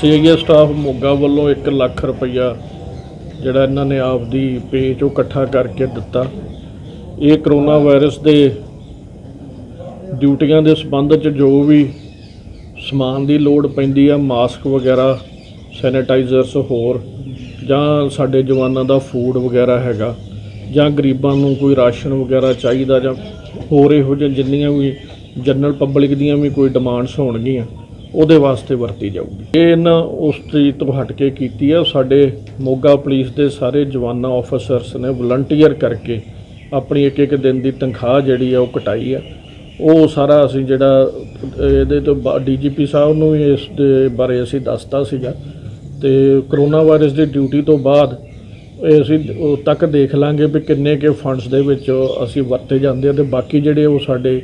CIA staff Moga ਵੱਲੋਂ 1 ਲੱਖ ਰੁਪਈਆ ਜਿਹੜਾ ਇਹਨਾਂ ਨੇ ਆਪਦੀ ਪੇ ਚੋਂ ਇਕੱਠਾ ਕਰਕੇ ਦਿੱਤਾ। ਇਹ ਕਰੋਨਾ ਵਾਇਰਸ ਦੇ ਡਿਊਟੀਆਂ ਦੇ ਸੰਬੰਧ 'ਚ ਜੋ ਵੀ ਸਮਾਨ ਦੀ ਲੋੜ ਪੈਂਦੀ ਆ, ਮਾਸਕ ਵਗੈਰਾ, ਸੈਨੀਟਾਈਜ਼ਰਸ ਹੋਰ, ਜਾਂ ਸਾਡੇ ਜਵਾਨਾਂ ਦਾ ਫੂਡ ਵਗੈਰਾ ਹੈਗਾ, ਜਾਂ ਗਰੀਬਾਂ ਨੂੰ ਕੋਈ ਰਾਸ਼ਨ ਵਗੈਰਾ ਚਾਹੀਦਾ ਜਾਂ ਹੋਰ ਇਹੋ ਜਿਹੇ ਜਿੰਨੀਆਂ ਵੀ ਜਨਰਲ ਪਬਲਿਕ ਦੀਆਂ ਵੀ ਕੋਈ ਡਿਮਾਂਡਸ ਹੋਣਗੀਆਂ ਉਹਦੇ ਵਾਸਤੇ ਵਰਤੀ ਜਾਊਗੀ। ਇਹ ਇਹਨਾਂ ਉਸ ਚੀਜ਼ ਤੋਂ ਹਟ ਕੇ ਕੀਤੀ ਹੈ ਸਾਡੇ ਮੋਗਾ ਪੁਲਿਸ ਦੇ ਸਾਰੇ ਜਵਾਨਾਂ ਆਫੀਸਰਸ ਨੇ ਵਲੰਟੀਅਰ ਕਰਕੇ ਆਪਣੀ ਇੱਕ ਇੱਕ ਦਿਨ ਦੀ ਤਨਖਾਹ ਜਿਹੜੀ ਆ ਉਹ ਕਟਾਈ ਆ। ਉਹ ਸਾਰਾ ਅਸੀਂ ਜਿਹੜਾ, ਇਹਦੇ ਤੋਂ ਡੀਜੀਪੀ ਸਾਹਿਬ ਨੂੰ ਇਸ ਦੇ ਬਾਰੇ ਅਸੀਂ ਦੱਸਤਾ ਸੀਗਾ। ਤੇ ਕਰੋਨਾ ਵਾਇਰਸ ਦੀ ਡਿਊਟੀ ਤੋਂ ਬਾਅਦ ਇਹ ਅਸੀਂ ਤੱਕ ਦੇਖ ਲਾਂਗੇ ਵੀ ਕਿੰਨੇ ਕੇ ਫੰਡਸ ਦੇ ਵਿੱਚ ਅਸੀਂ ਵਰਤੇ ਜਾਂਦੇ ਆ ਤੇ ਬਾਕੀ ਜਿਹੜੇ ਉਹ ਸਾਡੇ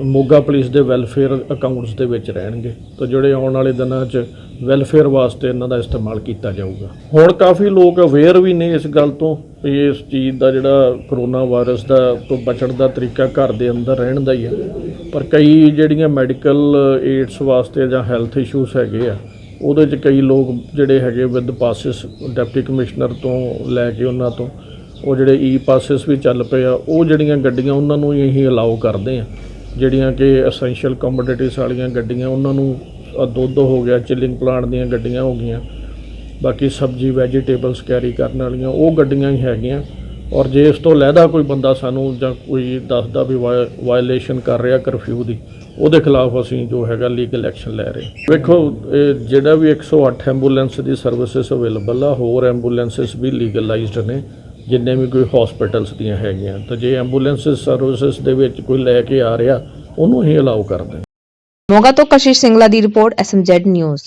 ਮੋਗਾ ਪੁਲਿਸ ਦੇ ਵੈਲਫੇਅਰ ਅਕਾਊਂਟਸ ਦੇ ਵਿੱਚ ਰਹਿਣਗੇ। ਤਾਂ ਜਿਹੜੇ ਆਉਣ ਵਾਲੇ ਦਿਨਾਂ 'ਚ ਵੈਲਫੇਅਰ ਵਾਸਤੇ ਇਹਨਾਂ ਦਾ ਇਸਤੇਮਾਲ ਕੀਤਾ ਜਾਊਗਾ। ਹੁਣ ਕਾਫੀ ਲੋਕ ਅਵੇਅਰ ਵੀ ਨੇ ਇਸ ਗੱਲ ਤੋਂ ਵੀ ਇਸ ਚੀਜ਼ ਦਾ ਜਿਹੜਾ ਕਰੋਨਾ ਵਾਇਰਸ ਦਾ ਤੋਂ ਬਚਣ ਦਾ ਤਰੀਕਾ ਘਰ ਦੇ ਅੰਦਰ ਰਹਿਣ ਦਾ ਹੀ ਹੈ ਪਰ ਕਈ ਜਿਹੜੀਆਂ ਮੈਡੀਕਲ ਏਡਸ ਵਾਸਤੇ ਜਾਂ ਹੈਲਥ ਇਸ਼ੂਸ ਹੈਗੇ ਆ, ਉਹਦੇ 'ਚ ਕਈ ਲੋਕ ਜਿਹੜੇ ਹੈਗੇ ਵਿਦ ਪਾਸਿਸ ਡਿਪਟੀ ਕਮਿਸ਼ਨਰ ਤੋਂ ਲੈ ਕੇ ਉਹਨਾਂ ਤੋਂ, ਉਹ ਜਿਹੜੇ ਈ ਪਾਸਿਸ ਵੀ ਚੱਲ ਪਏ ਆ, ਉਹ ਜਿਹੜੀਆਂ ਗੱਡੀਆਂ ਉਹਨਾਂ ਨੂੰ ਹੀ ਅਸੀਂ ਅਲਾਉ ਕਰਦੇ ਆ। ਜਿਹੜੀਆਂ ਕਿ ਐਸੈਂਸ਼ੀਅਲ ਕਮੋਡਿਟੀਜ਼ ਵਾਲੀਆਂ ਗੱਡੀਆਂ, ਉਹਨਾਂ ਨੂੰ ਦੁੱਧ ਹੋ ਗਿਆ ਚਿਲਿੰਗ ਪਲਾਂਟ ਦੀਆਂ ਗੱਡੀਆਂ ਹੋ ਗਈਆਂ, ਬਾਕੀ ਸਬਜ਼ੀ ਵੈਜੀਟੇਬਲਸ ਕੈਰੀ ਕਰਨ ਵਾਲੀਆਂ, ਉਹ ਗੱਡੀਆਂ ਹੀ ਹੈਗੀਆਂ ਔਰ ਜੇ ਇਸ ਤੋਂ ਲਹਿਦਾ ਕੋਈ ਬੰਦਾ ਸਾਨੂੰ ਜਾਂ ਕੋਈ ਦੱਸਦਾ ਵੀ ਵਾਇਲੇਸ਼ਨ ਕਰ ਰਿਹਾ ਕਰਫਿਊ ਦੀ, ਉਹਦੇ ਖਿਲਾਫ ਅਸੀਂ ਜੋ ਹੈਗਾ ਲੀਗਲ ਐਕਸ਼ਨ ਲੈ ਰਹੇ ਹਾਂ। ਵੇਖੋ, ਇਹ ਜਿਹੜਾ ਵੀ 108 ਐਂਬੂਲੈਂਸ ਦੀ ਸਰਵਿਸਿਜ਼ ਅਵੇਲੇਬਲ ਆ, ਹੋਰ ਐਂਬੂਲੈਂਸਸ ਵੀ ਲੀਗਲਾਈਜ਼ਡ ਨੇ ਜਿੰਨੇ ਵੀ ਕੋਈ ਹਸਪੀਟਲਸ ਦੀਆਂ ਹੈਗੀਆਂ, ਤਾਂ ਜੇ ਐਂਬੂਲੈਂਸਸ ਸਰਵਿਸਿਜ਼ ਦੇ ਵਿੱਚ ਕੋਈ ਲੈ ਕੇ ਆ ਰਿਹਾ, ਉਹਨੂੰ ਹੀ ਅਲਾਉ ਕਰਦੇ ਮੋਗਾ ਤੋਂ ਕਸ਼ਿਸ਼ ਸਿੰਗਲਾ ਦੀ ਰਿਪੋਰਟ ਐਸਐਮਜ਼ੈਡ ਨਿਊਜ਼